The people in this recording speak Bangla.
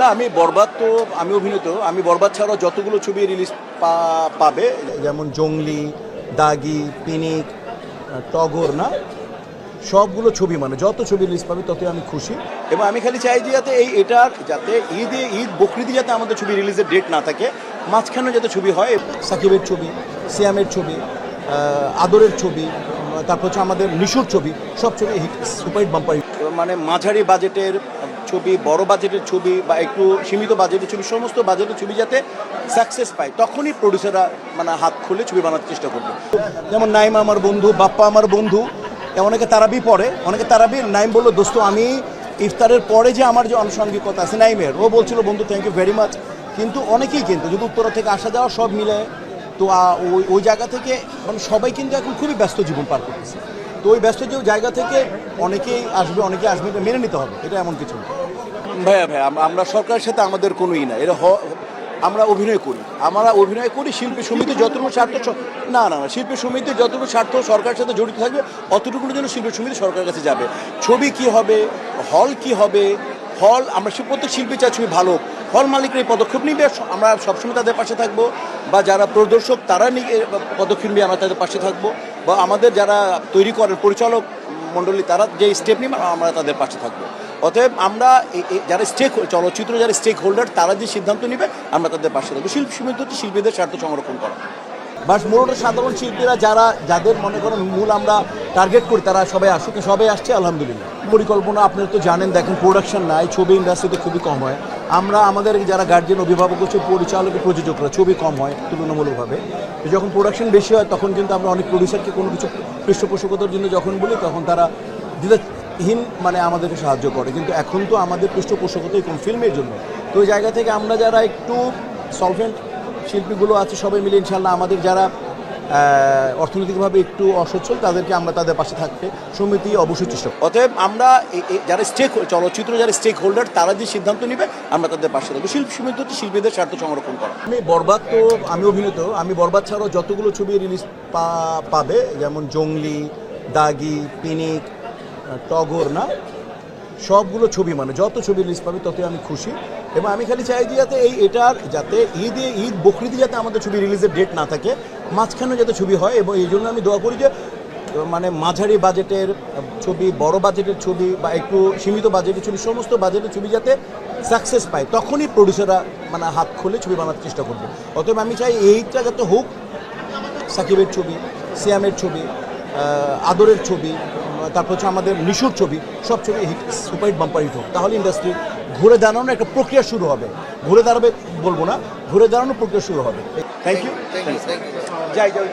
না, আমি বরবাদ তো, আমি অভিনীত, আমি বরবাদ ছাড়াও যতগুলো ছবি রিলিজ পাবে, যেমন জঙ্গলি, দাগি, পিনিক টগর, না, সবগুলো ছবি মানে যত ছবি রিলিজ পাবে ততই আমি খুশি। এবং আমি খালি চাই যে যাতে এই এটার যাতে ঈদে, ঈদ বকরিদি যাতে আমাদের ছবি রিলিজের ডেট না থাকে, মাঝখানে যাতে ছবি হয়, সাকিবের ছবি, সিয়ামের ছবি আদরের ছবি, তারপর হচ্ছে আমাদের নিশুর ছবি, সব ছবি হিট সুপারহিট বাম্পার মানে মাঝারি বাজেটের ছবি, বড় বাজেটের ছবি বা একটু সীমিত বাজেটের ছবি, সমস্ত বাজেটের ছবি যাতে সাকসেস পায়, তখনই প্রডিউসাররা মানে হাত খুলে ছবি বানাতে চেষ্টা করবে। যেমন নাইম আমার বন্ধু, বাপ্পা আমার বন্ধু অনেকে তারাবি পড়ে, অনেকে তারাবি, নাইম বলল, দোস্ত, আমি ইফতারের পরে যে আমার যে আনুষঙ্গিকতা আছে নাইমের, ও বলছিল, বন্ধু থ্যাংক ইউ ভেরি মাচ কিন্তু অনেকেই কিন্তু, যদি উত্তরা থেকে আসা যাওয়া সব মিলে, তো ওই ওই জায়গা থেকে মানে সবাই কিন্তু এখন খুবই ব্যস্ত জীবন পার করতেছে। তো ওই ব্যস্ত যে জায়গা থেকে অনেকেই আসবে অনেকেই আসবে, এটা মেনে নিতে হবে, এটা এমন কিছু না। ভাইয়া ভাইয়া আমরা- সরকারের সাথে আমাদের কোনো ই না এটা আমরা অভিনয় করি। আমরা অভিনয় করি, শিল্পী সমিতি যতটুকু স্বার্থ না না না, শিল্পী সমিতি যতটুকু স্বার্থ সরকারের সাথে জড়িত থাকবে, অতটুকুর জন্য শিল্পী সমিতি সরকারের কাছে যাবে। ছবি কি হবে, হল কি হবে, হল, আমরা প্রত্যেক শিল্পী চাই ছবি ভালো। হল মালিকরা এই পদক্ষেপ নিবে আমরা সবসময় তাদের পাশে থাকব, বা যারা প্রদর্শক, তারা পদক্ষেপ নিয়ে আমরা তাদের পাশে থাকব, বা আমাদের যারা তৈরি করেন পরিচালক মণ্ডলী, তারা যে স্টেপ নিবে, আমরা তাদের পাশে থাকব। অতএব আমরা যারা স্টেক চলচ্চিত্র যারা স্টেক হোল্ডার তারা যে সিদ্ধান্ত নেবে, আমরা তাদের পাশে থাকব। শিল্পী সমিতি হচ্ছে শিল্পীদের স্বার্থ সংরক্ষণ করা। বাস মূলত সাধারণ শিল্পীরা যারা, যাদের মনে করেন মূল আমরা টার্গেট করি, তারা সবাই আসুক, সবাই আসছে, আলহামদুলিল্লাহ। পরিকল্পনা আপনারা তো জানেন, দেখেন প্রোডাকশন নাই, ছবি ইন্ডাস্ট্রিতে খুবই কম হয়। আমরা, আমাদের যারা গার্জিয়ান অভিভাবক হচ্ছে, পরিচালক, প্রযোজকরা, ছবি কম হয়, তুলনামূলকভাবে। যখন প্রোডাকশন বেশি হয়, তখন কিন্তু আমরা অনেক প্রডিউসারকে কোনো কিছু পৃষ্ঠপোষকতার জন্য যখন বলি, তখন তারা দ্বিধাহীন মানে আমাদেরকে সাহায্য করে। কিন্তু এখন তো আমাদের পৃষ্ঠপোষকতাই কোন ফিল্মের জন্য। তো ওই জায়গা থেকে আমরা যারা একটু সলভেন্ট শিল্পীগুলো আছে সবাই মিলে ইনশাল্লাহ আমাদের যারা অর্থনৈতিকভাবে একটু অসচ্ছল তাদেরকে আমরা তাদের পাশে থাকতে সমিতি অবশ্যই চেষ্টা। অতএব আমরা যারা স্টেক চলচ্চিত্র যারা স্টেক হোল্ডার তারা যে সিদ্ধান্ত নেবে আমরা তাদের পাশে থাকব। শিল্পী সমিতি হচ্ছে শিল্পীদের স্বার্থ সংরক্ষণ করা। আমি বরবাদ তো আমি অভিনীত আমি বরবাদ ছাড়াও যতগুলো ছবি রিলিজ পাবে যেমন জঙ্গলি দাগি পিনিক টগর না, সবগুলো ছবি মানে যত ছবি রিলিজ পাবে ততই আমি খুশি। এবং আমি খালি চাই যে যাতে এই এটার, যাতে ঈদে ঈদ বকরিদি যাতে আমাদের ছবি রিলিজের ডেট না থাকে মাঝখানে যাতে ছবি হয় এবং এই জন্য আমি দোয়া করি যে মানে মাঝারি বাজেটের ছবি, বড় বাজেটের ছবি বা একটু সীমিত বাজেটের ছবি, সমস্ত বাজেটের ছবি যাতে সাকসেস পায়, তখনই প্রডিউসাররা মানে হাত খুলে ছবি বানাতে চেষ্টা করবে। অতএব আমি চাই এইটা যাতে হোক, সাকিবের ছবি, সিয়ামের ছবি আদরের ছবি তারপর হচ্ছে আমাদের নিশুর ছবি সব ছবি হিট সুপারহিট বাম্পার হিট হোক। তাহলে ইন্ডাস্ট্রি ঘুরে দাঁড়ানোর একটা প্রক্রিয়া শুরু হবে। ঘুরে দাঁড়াবে বলব না ঘুরে দাঁড়ানোর প্রক্রিয়া শুরু হবে। থ্যাংক ইউ যাই যাই